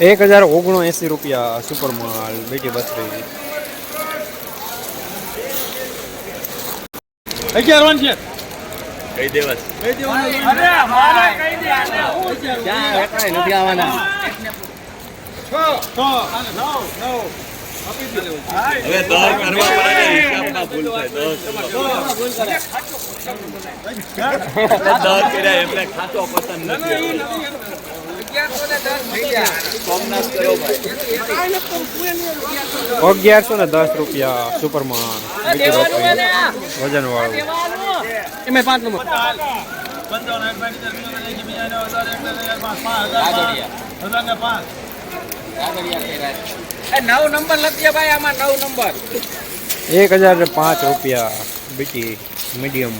એક હજાર ઓગણો એંસી રૂપિયા સુપર માલ બેટી બસ અગિયાર વન છે? કઈ દેવાસ હવે દર કરવા પડે હિસાબમાં ભૂલ થાય દર કર્યા એમને ખાતો પસંદ નથી સોમનાથ કરો ભાઈ અગિયારસો ને દસ રૂપિયા સુપર માલ બેટી બત્રીસ વજન વાળું એમાં પાંચ નંબર નવ નંબર લખીએ ભાઈ આમાં નવ નંબર. એક હજાર પાંચ રૂપિયા બીટી મીડિયમ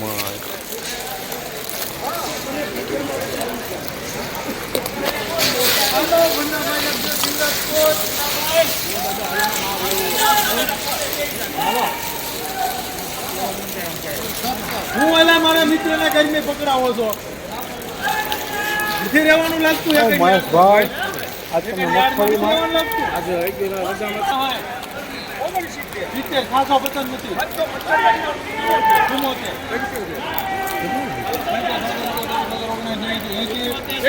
હું એલા મારા મિત્રને ગરમી પકડાવો છો? રહેવાનું લાગતું મહેશભાઈ આજ તમે મગફળીમાં સિત્તેર ખાસો પસંદ નથી.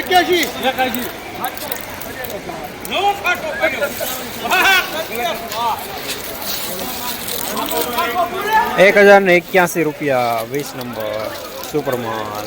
એક્યાસી એકાશી. એક હજાર ને એક્યાસી રૂપિયા વીસ નંબર સુપર માલ.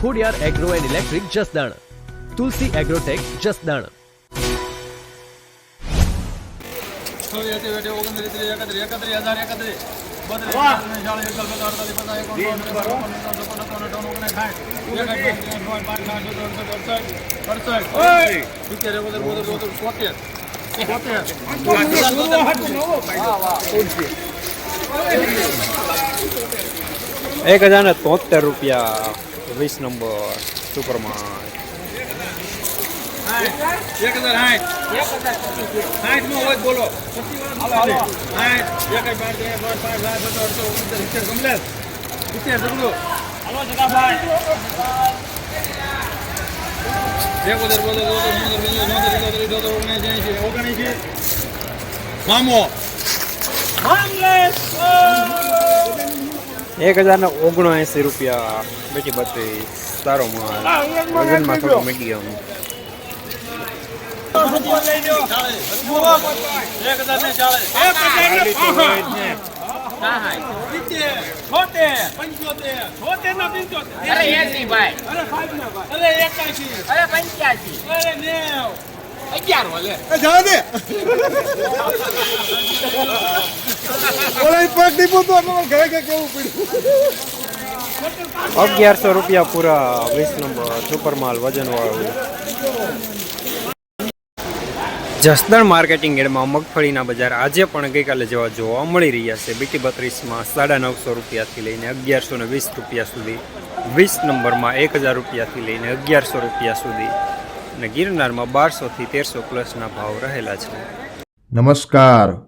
Khodiyar Agro and Electric Jasdan. Tulsi Agrotech Jasdan. એક હજાર ને તોતેર રૂપિયા. વીસ નંબર સુપરમાન. એક હજાર સાઠ. નો હોય બોલો. સાઠ એક બાર પાંચ પાંચ સાત સત્તર કમલેશ સિત્તેર સગડો. એકોતેર બોતેર પંદર ચોતેર એકોતેર ઇઠોતેર ઓગણીસ એંશી ઓગણીસી. મામો. એક હજાર ને ઓગણ એંસી રૂપિયા બેટી બત્રીસ સારો માલ. વજનમાં થોડો અરે નેવ અગિયાર અગિયારસો રૂપિયા પૂરા વીસ નંબર સુપર માલ વજન વાળું જસદણ માર્કેટિંગ એડમાં મગફળીના બજાર આજે પણ ગઈકાલે જેવા જોવા મળી રહ્યા છે. બીટી બત્રીસમાં સાડા નવસો રૂપિયાથી લઈને અગિયારસો ને વીસ રૂપિયા સુધી વીસ નંબરમાં એક હજાર રૂપિયાથી લઈને અગિયારસો રૂપિયા સુધી અને ગિરનારમાં બારસોથી તેરસો પ્લસના ભાવ રહેલા છે. નમસ્કાર.